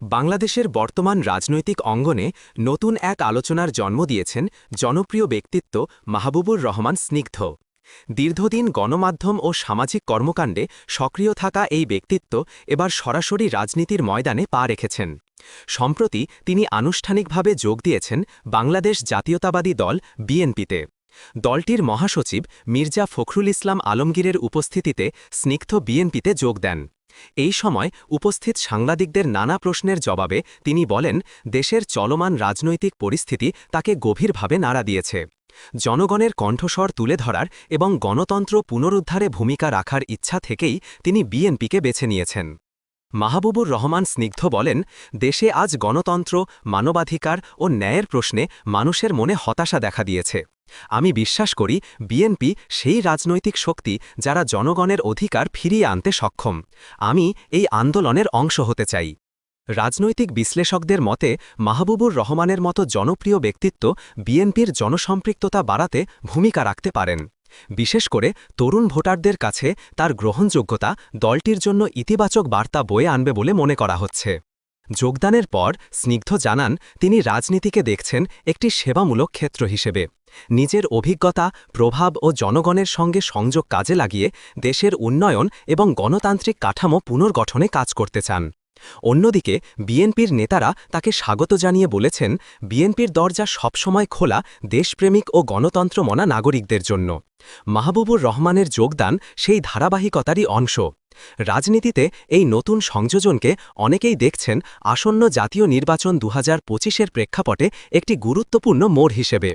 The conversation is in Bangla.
বাংলাদেশের বর্তমান রাজনৈতিক অঙ্গনে নতুন এক আলোচনার জন্ম দিয়েছেন জনপ্রিয় ব্যক্তিত্ব মাহবুবুর রহমান স্নিগ্ধ। দীর্ঘদিন গণমাধ্যম ও সামাজিক কর্মকাণ্ডে সক্রিয় থাকা এই ব্যক্তিত্ব এবার সরাসরি রাজনীতির ময়দানে পা রেখেছেন। সম্প্রতি তিনি আনুষ্ঠানিকভাবে যোগ দিয়েছেন বাংলাদেশ জাতীয়তাবাদী দল বিএনপিতে। দলটির মহাসচিব মির্জা ফখরুল ইসলাম আলমগীরের উপস্থিতিতে স্নিগ্ধ বিএনপিতে যোগ দেন। এই সময় উপস্থিত সাংবাদিকদের নানা প্রশ্নের জবাবে তিনি বলেন, দেশের চলমান রাজনৈতিক পরিস্থিতি তাকে গভীরভাবে নাড়া দিয়েছে। জনগণের কণ্ঠস্বর তুলে ধরার এবং গণতন্ত্র পুনরুদ্ধারে ভূমিকা রাখার ইচ্ছা থেকেই তিনি বিএনপিকে বেছে নিয়েছেন। মাহবুবুর রহমান স্নিগ্ধ বলেন, দেশে আজ গণতন্ত্র, মানবাধিকার ও ন্যায়ের প্রশ্নে মানুষের মনে হতাশা দেখা দিয়েছে। আমি বিশ্বাস করি বিএনপি সেই রাজনৈতিক শক্তি যারা জনগণের অধিকার ফিরিয়ে আনতে সক্ষম। আমি এই আন্দোলনের অংশ হতে চাই। রাজনৈতিক বিশ্লেষকদের মতে, মাহবুবুর রহমানের মতো জনপ্রিয় ব্যক্তিত্ব বিএনপির জনসম্পৃক্ততা বাড়াতে ভূমিকা রাখতে পারেন। বিশেষ করে তরুণ ভোটারদের কাছে তার গ্রহণযোগ্যতা দলটির জন্য ইতিবাচক বার্তা বয়ে আনবে বলে মনে করা হচ্ছে। যোগদানের পর স্নিগ্ধ জানান, তিনি রাজনীতিকে দেখছেন একটি সেবামূলক ক্ষেত্র হিসেবে। নিজের অভিজ্ঞতা, প্রভাব ও জনগণের সঙ্গে সংযোগ কাজে লাগিয়ে দেশের উন্নয়ন এবং গণতান্ত্রিক কাঠামো পুনর্গঠনে কাজ করতে চান। অন্যদিকে, বিএনপির নেতারা তাকে স্বাগত জানিয়ে বলেছেন, বিএনপির দরজা সবসময় খোলা দেশপ্রেমিক ও গণতন্ত্র মনা নাগরিকদের জন্য। মাহবুবুর রহমানের যোগদান সেই ধারাবাহিকতারই অংশ। রাজনীতিতে এই নতুন সংযোজনকে অনেকেই দেখছেন আসন্ন জাতীয় নির্বাচন দু হাজার প্রেক্ষাপটে একটি গুরুত্বপূর্ণ মোড় হিসেবে।